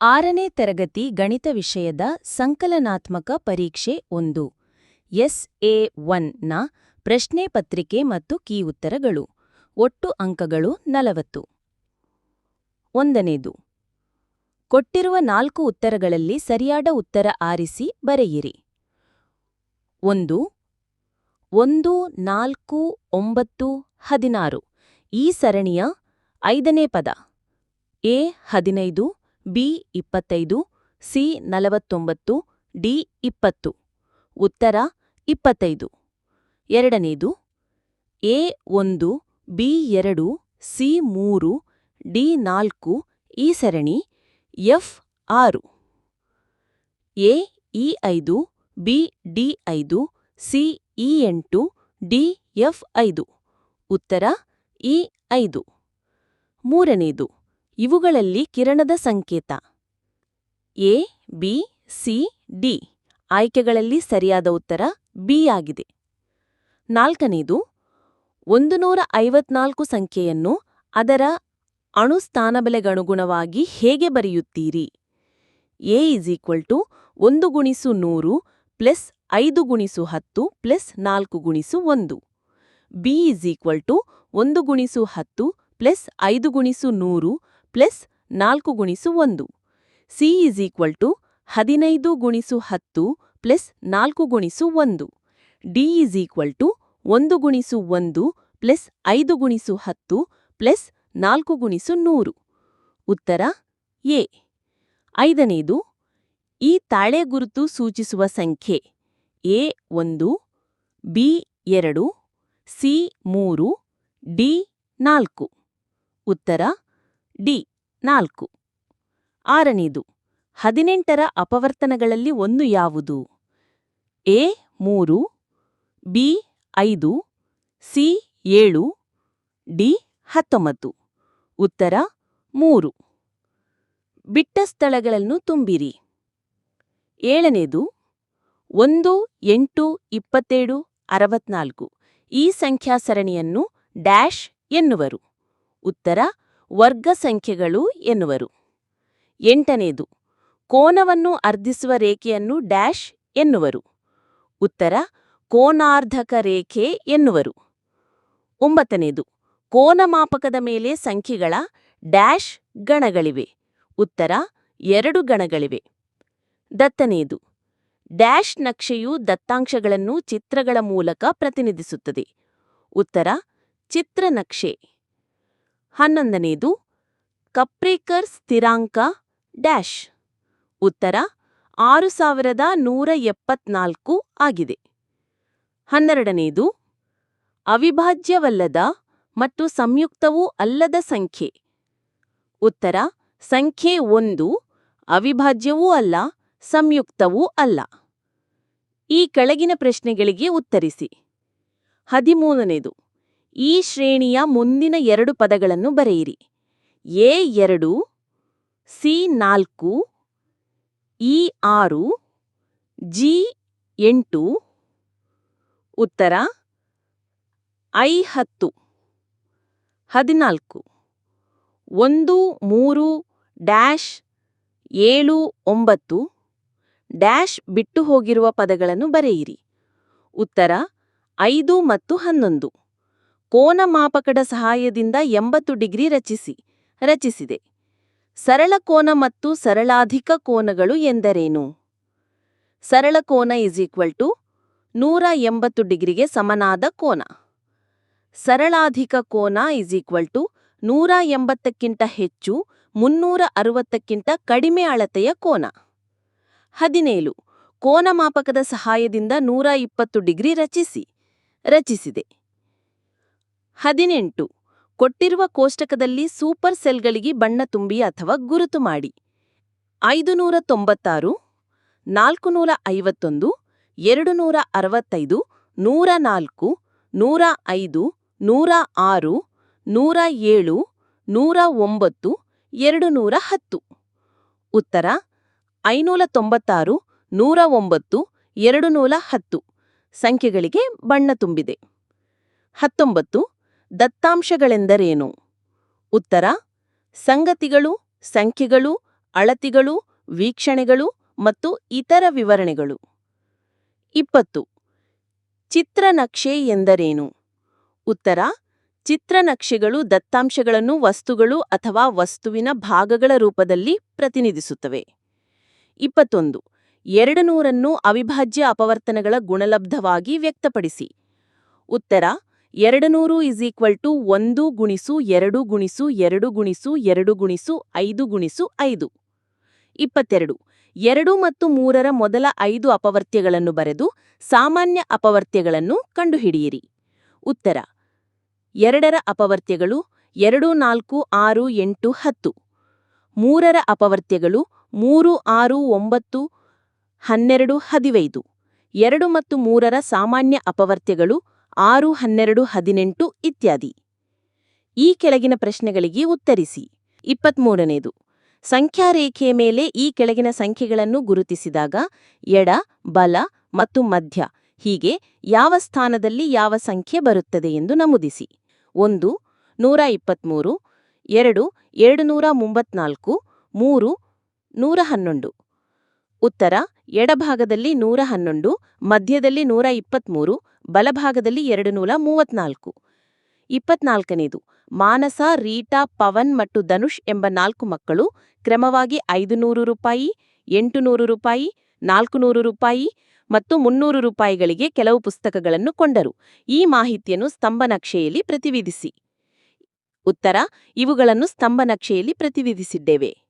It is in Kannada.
ಆರನೇ ತರಗತಿ ಗಣಿತ ವಿಷಯದ ಸಂಕಲನಾತ್ಮಕ ಪರೀಕ್ಷೆ ಒಂದು. ಎಸ್ ಎ ಒನ್ನ ಪ್ರಶ್ನೆ ಪತ್ರಿಕೆ ಮತ್ತು ಕೀ ಉತ್ತರಗಳು. ಒಟ್ಟು ಅಂಕಗಳು ನಲವತ್ತು. ಒಂದನೇದು. ಕೊಟ್ಟಿರುವ ನಾಲ್ಕು ಉತ್ತರಗಳಲ್ಲಿ ಸರಿಯಾದ ಉತ್ತರ ಆರಿಸಿ ಬರೆಯಿರಿ. ಒಂದು ಒಂದು, ನಾಲ್ಕು, ಒಂಬತ್ತು, ಹದಿನಾರು. ಈ ಸರಣಿಯ ಐದನೇ ಪದ. ಎ ಹದಿನೈದು ಬಿ ಇಪ್ಪತ್ತೈದು, ಸಿ ನಲವತ್ತೊಂಬತ್ತು, ಡಿ ಇಪ್ಪತ್ತು. ಉತ್ತರ ಇಪ್ಪತ್ತೈದು. ಎರಡನೇದು, ಎ ಒಂದು, ಬಿ ಎರಡು, ಸಿ ಮೂರು, ಡಿ ನಾಲ್ಕು ಈ ಸರಣಿ, ಎಫ್ ಆರು. ಎ ಇ ಐದು, ಬಿ ಡಿ ಐದು, ಸಿ ಇ ಎಂಟು, ಡಿ ಎಫ್ ಐದು. ಉತ್ತರ ಇ ಐದು. ಮೂರನೇದು ಇವುಗಳಲ್ಲಿ ಕಿರಣದ ಸಂಕೇತ. ಎ, ಬಿ, ಸಿ, ಡಿ ಆಯ್ಕೆಗಳಲ್ಲಿ ಸರಿಯಾದ ಉತ್ತರ ಬಿ ಆಗಿದೆ. ನಾಲ್ಕನೇದು ಒಂದು ನೂರ ಐವತ್ನಾಲ್ಕು ಸಂಖ್ಯೆಯನ್ನು ಅದರ ಅಣುಸ್ಥಾನಬಲೆಗನುಗುಣವಾಗಿ ಹೇಗೆ ಬರೆಯುತ್ತೀರಿ? ಎ ಇಸ್ ಈಕ್ವಲ್ ಟು ಒಂದು ಗುಣಿಸು ನೂರು ಪ್ಲಸ್ ಐದು ಗುಣಿಸು ಹತ್ತು ಪ್ಲಸ್ ನಾಲ್ಕು ಗುಣಿಸು ಒಂದು. ಬಿ ಇಸ್ ಈಕ್ವಲ್ ಟು ಒಂದು ಗುಣಿಸು ಹತ್ತು ಪ್ಲಸ್ ಐದು ಗುಣಿಸು ನೂರು ಪ್ಲಸ್ ನಾಲ್ಕು ಗುಣಿಸು ಒಂದು. ಸಿ ಇಸ್ ಈಕ್ವಲ್ ಟು ಹದಿನೈದು ಗುಣಿಸು ಹತ್ತು ಪ್ಲಸ್ ನಾಲ್ಕು ಗುಣಿಸು ಒಂದು. ಡಿ ಇಸ್ ಈಕ್ವಲ್ ಟು ಒಂದು ಗುಣಿಸು ಒಂದು ಪ್ಲಸ್ ಐದು ಗುಣಿಸು ಹತ್ತು ಪ್ಲಸ್ ನಾಲ್ಕು ಗುಣಿಸು ನೂರು. ಉತ್ತರ, ಎ. ಐದನೇದು, ಈ ತಾಳೆ ಗುರುತು ಸೂಚಿಸುವ ಸಂಖ್ಯೆ ಎ ಒಂದು, ಬಿ ಎರಡು, ಸಿ ಮೂರು, ಡಿ ನಾಲ್ಕು. ಉತ್ತರ ಡಿ, ನಾಲ್ಕು. ಆರನೇದು, ಹದಿನೆಂಟರ ಅಪವರ್ತನಗಳಲ್ಲಿ ಒಂದು ಯಾವುದು? ಎ, ಮೂರು, ಬಿ, ಐದು, ಸಿ, ಏಳು, ಡಿ, ಹತ್ತೊಂಬತ್ತು. ಉತ್ತರ, ಮೂರು. ಬಿಟ್ಟ ಸ್ಥಳಗಳನ್ನು ತುಂಬಿರಿ. ಏಳನೇದು, ಒಂದು, ಎಂಟು, ಇಪ್ಪತ್ತೇಳು, ಅರವತ್ನಾಲ್ಕು. ಈ ಸಂಖ್ಯಾ ಸರಣಿಯನ್ನು ಡ್ಯಾಶ್ ಎನ್ನುವರು. ಉತ್ತರ ವರ್ಗ ಸಂಖ್ಯೆಗಳು ಎನ್ನುವರು. ಎಂಟನೇದು, ಕೋನವನ್ನು ಅರ್ಧಿಸುವ ರೇಖೆಯನ್ನು ಡ್ಯಾಶ್ ಎನ್ನುವರು. ಉತ್ತರ, ಕೋನಾರ್ಧಕ ರೇಖೆ ಎನ್ನುವರು. ಒಂಬತ್ತನೇದು ಕೋನಮಾಪಕದ ಮೇಲೆ ಸಂಖ್ಯೆಗಳ ಡ್ಯಾಶ್ ಗಣಗಳಿವೆ. ಉತ್ತರ, ಎರಡು ಗಣಗಳಿವೆ. ದತ್ತನೇದು, ಡ್ಯಾಶ್ ನಕ್ಷೆಯು ದತ್ತಾಂಶಗಳನ್ನು ಚಿತ್ರಗಳ ಮೂಲಕ ಪ್ರತಿನಿಧಿಸುತ್ತದೆ. ಉತ್ತರ ಚಿತ್ರನಕ್ಷೆ ಹನ್ನೊಂದನೇದು, ಕಪ್ರೇಕರ್ ಸ್ಥಿರಾಂಕ ಡ್ಯಾಶ್. ಉತ್ತರ ಆರು ಸಾವಿರದ ನೂರ ಎಪ್ಪತ್ನಾಲ್ಕು ಆಗಿದೆ. ಹನ್ನೆರಡನೇದು, ಅವಿಭಾಜ್ಯವಲ್ಲದ ಮತ್ತು ಸಂಯುಕ್ತವೂ ಅಲ್ಲದ ಸಂಖ್ಯೆ. ಉತ್ತರ, ಸಂಖ್ಯೆ ಒಂದು, ಅವಿಭಾಜ್ಯವೂ ಅಲ್ಲ, ಸಂಯುಕ್ತವೂ ಅಲ್ಲ. ಈ ಕೆಳಗಿನ ಪ್ರಶ್ನೆಗಳಿಗೆ ಉತ್ತರಿಸಿ. ಹದಿಮೂರನೇದು ಈ ಶ್ರೇಣಿಯ ಮುಂದಿನ ಎರಡು ಪದಗಳನ್ನು ಬರೆಯಿರಿ. ಎ ಎರಡು, ಸಿ ನಾಲ್ಕು, ಇ ಆರು, ಜಿ ಎಂಟು, ಉತ್ತರ ಐ ಹತ್ತು, ಹದಿನಾಲ್ಕು, ಒಂದು ಮೂರು ಡ್ಯಾಶ್ ಏಳು ಒಂಬತ್ತು ಡ್ಯಾಶ್ ಬಿಟ್ಟು ಹೋಗಿರುವ ಪದಗಳನ್ನು ಬರೆಯಿರಿ. ಉತ್ತರ ಐದು ಮತ್ತು ಹನ್ನೊಂದು. ಕೋನ ಮಾಪಕದ ಸಹಾಯದಿಂದ ಎಂಬತ್ತು ಡಿಗ್ರಿ ರಚಿಸಿ, ರಚಿಸಿದೆ. ಸರಳ ಕೋನ ಮತ್ತು ಸರಳಾಧಿಕ ಕೋನಗಳು ಎಂದರೇನು? ಸರಳ ಕೋನ ಇಸ್ ಈಕ್ವಲ್ ಟು ನೂರ ಎಂಬತ್ತು ಡಿಗ್ರಿಗೆ ಸಮನಾದ ಕೋನ. ಸರಳಾಧಿಕ ಕೋನ ಇಸ್ ಈಕ್ವಲ್ ಟು ನೂರ ಎಂಬತ್ತಕ್ಕಿಂತ ಹೆಚ್ಚು, ಮುನ್ನೂರ ಅರವತ್ತಕ್ಕಿಂತ ಕಡಿಮೆ ಅಳತೆಯ ಕೋನ. ಹದಿನೇಳು. ಕೋನ ಮಾಪಕದ ಸಹಾಯದಿಂದ ನೂರ ಇಪ್ಪತ್ತು ಡಿಗ್ರಿ ರಚಿಸಿ, ರಚಿಸಿದೆ. ಹದಿನೆಂಟು. ಕೊಟ್ಟಿರುವ ಕೋಷ್ಟಕದಲ್ಲಿ ಸೂಪರ್ ಸೆಲ್ಗಳಿಗೆ ಬಣ್ಣ ತುಂಬಿ ಅಥವಾ ಗುರುತು ಮಾಡಿ. ಐದುನೂರ ತೊಂಬತ್ತಾರು ನಾಲ್ಕುನೂರ ಐವತ್ತೊಂದು ಎರಡು ನೂರ ಅರವತ್ತೈದು ನೂರ ನಾಲ್ಕು ನೂರ ಐದು ನೂರ ಆರು ನೂರ ಏಳು ನೂರ ಒಂಬತ್ತು ಎರಡು ನೂರ ಹತ್ತು ಉತ್ತರ ಐನೂರ ತೊಂಬತ್ತಾರು ನೂರ ಒಂಬತ್ತು ಎರಡು ನೂರ ಹತ್ತು ಸಂಖ್ಯೆಗಳಿಗೆ ಬಣ್ಣ ತುಂಬಿದೆ. ಹತ್ತೊಂಬತ್ತು ದತ್ತಾಂಶಗಳೆಂದರೇನು? ಉತ್ತರ, ಸಂಗತಿಗಳು, ಸಂಖ್ಯೆಗಳು, ಅಳತಿಗಳು, ವೀಕ್ಷಣೆಗಳು ಮತ್ತು ಇತರ ವಿವರಣೆಗಳು. ಇಪ್ಪತ್ತು, ಚಿತ್ರನಕ್ಷೆ ಎಂದರೇನು? ಉತ್ತರ, ಚಿತ್ರನಕ್ಷೆಗಳು ದತ್ತಾಂಶಗಳನ್ನು ವಸ್ತುಗಳು ಅಥವಾ ವಸ್ತುವಿನ ಭಾಗಗಳ ರೂಪದಲ್ಲಿ ಪ್ರತಿನಿಧಿಸುತ್ತವೆ. ಇಪ್ಪತ್ತೊಂದು ಎರಡು ನೂರನ್ನು ಅವಿಭಾಜ್ಯ ಅಪವರ್ತನಗಳ ಗುಣಲಬ್ಧವಾಗಿ ವ್ಯಕ್ತಪಡಿಸಿ. ಉತ್ತರ ಎರಡು ನೂರು ಇಸ್ ಈಕ್ವಲ್ ಟು ಒಂದು ಗುಣಿಸು ಎರಡು ಗುಣಿಸು ಎರಡು ಗುಣಿಸು ಎರಡು ಗುಣಿಸು ಐದು ಗುಣಿಸು ಐದು. ಇಪ್ಪತ್ತೆರಡು. ಎರಡು ಮತ್ತು ಮೂರರ ಮೊದಲ ಐದು ಅಪವರ್ತ್ಯಗಳನ್ನು ಬರೆದು ಸಾಮಾನ್ಯ ಅಪವರ್ತ್ಯಗಳನ್ನು ಕಂಡುಹಿಡಿಯಿರಿ. ಉತ್ತರ. ಎರಡರ ಅಪವರ್ತ್ಯಗಳು ಎರಡು, ನಾಲ್ಕು, ಆರು, ಎಂಟು, ಹತ್ತು. ಮೂರರ ಅಪವರ್ತ್ಯಗಳು ಮೂರು, ಆರು, ಒಂಬತ್ತು, ಹನ್ನೆರಡು, ಹದಿನೈದು. ಎರಡು ಮತ್ತು ಮೂರರ ಸಾಮಾನ್ಯ ಅಪವರ್ತ್ಯಗಳು ಆರು, ಹನ್ನೆರಡು, ಹದಿನೆಂಟು ಇತ್ಯಾದಿ. ಈ ಕೆಳಗಿನ ಪ್ರಶ್ನೆಗಳಿಗೆ ಉತ್ತರಿಸಿ. ಇಪ್ಪತ್ಮೂರನೇದು. ಸಂಖ್ಯಾರೇಖೆಯ ಮೇಲೆ ಈ ಕೆಳಗಿನ ಸಂಖ್ಯೆಗಳನ್ನು ಗುರುತಿಸಿದಾಗ ಎಡ, ಬಲ ಮತ್ತು ಮಧ್ಯ ಹೀಗೆ ಯಾವ ಸ್ಥಾನದಲ್ಲಿ ಯಾವ ಸಂಖ್ಯೆ ಬರುತ್ತದೆ ಎಂದು ನಮೂದಿಸಿ. ಒಂದು, ನೂರ ಇಪ್ಪತ್ಮೂರು, ಎರಡು ಎರಡು ನೂರ ಮುಂಬತ್ನಾಲ್ಕು ಮೂರು, ನೂರ ಹನ್ನೊಂದು. ಉತ್ತರ ಎಡಭಾಗದಲ್ಲಿ ನೂರ ಹನ್ನೊಂದು, ಮಧ್ಯದಲ್ಲಿ ನೂರ ಇಪ್ಪತ್ಮೂರು, ಬಲಭಾಗದಲ್ಲಿ ಎರಡು ನೂರ ಮೂವತ್ನಾಲ್ಕು. ಇಪ್ಪತ್ನಾಲ್ಕನೇದು, ಮಾನಸ, ರೀಟಾ, ಪವನ್ ಮತ್ತು ಧನುಷ್ ಎಂಬ ನಾಲ್ಕು ಮಕ್ಕಳು ಕ್ರಮವಾಗಿ ಐದು ನೂರು ರೂಪಾಯಿ ಎಂಟು ನೂರು ರೂಪಾಯಿ ನಾಲ್ಕು ನೂರು ರೂಪಾಯಿ ಮತ್ತು ಮುನ್ನೂರು ರೂಪಾಯಿಗಳಿಗೆ ಕೆಲವು ಪುಸ್ತಕಗಳನ್ನು ಕೊಂಡರು. ಈ ಮಾಹಿತಿಯನ್ನು ಸ್ತಂಭನಕ್ಷೆಯಲ್ಲಿ ಪ್ರತಿವಿಧಿಸಿ. ಉತ್ತರ, ಇವುಗಳನ್ನು ಸ್ತಂಭನಕ್ಷೆಯಲ್ಲಿ ಪ್ರತಿನಿಧಿಸಿದ್ದೇವೆ